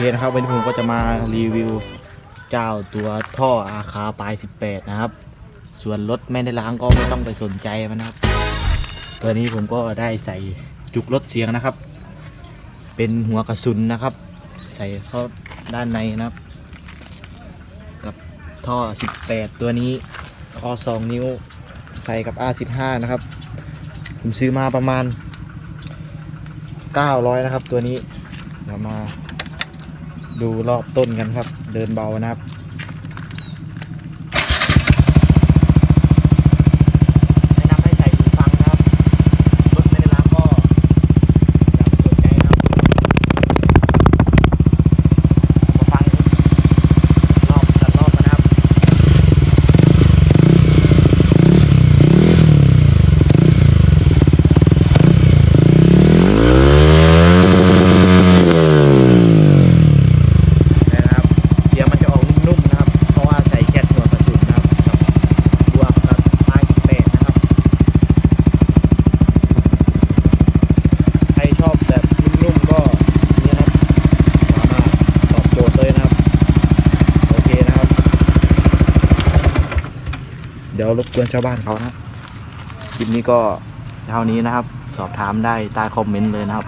คนะครับวันนี้ผมก็จะมารีวิวเจ้าตัวท่ออาคาปลาย 18 นะครับ ส่วนรถไม่ได้ล้างก็ไม่ต้องไปสนใจมันนะครับ ตัวนี้ผมก็ได้ใส่จุกลดเสียงนะครับ เป็นหัวกระสุนนะครับ ใส่เข้าด้านในนะครับ กับท่อ 18 ตัวนี้คอ 2 นิ้วใส่กับ R15 นะครับ ผมซื้อมาประมาณ 900 นะครับตัวนี้เดี๋ยวมา ดูรอบต้นกันครับ เดินเบานะครับ แนะนำให้ใส่หูฟังนะครับ รถไม่ได้ล้างก็อย่าไปสนใจนะครับมาฟังรอบตัดรอบกันนะครับ นะครับเสียงมันจะออกนุ่มๆนะครับ เพราะว่าใส่แก๊สหัวกระสุนนะครับกับบวกกับไม้สิบแปดนะครับ ใครชอบแบบนุ่มๆก็นี่นะครับสามารถตอบโจทย์เลยนะครับ โอเคนะครับ เดี๋ยวรบกวนชาวบ้านเขานะครับคลิปนี้ก็เท่านี้นะครับ สอบถามได้ใต้คอมเมนต์เลยนะครับ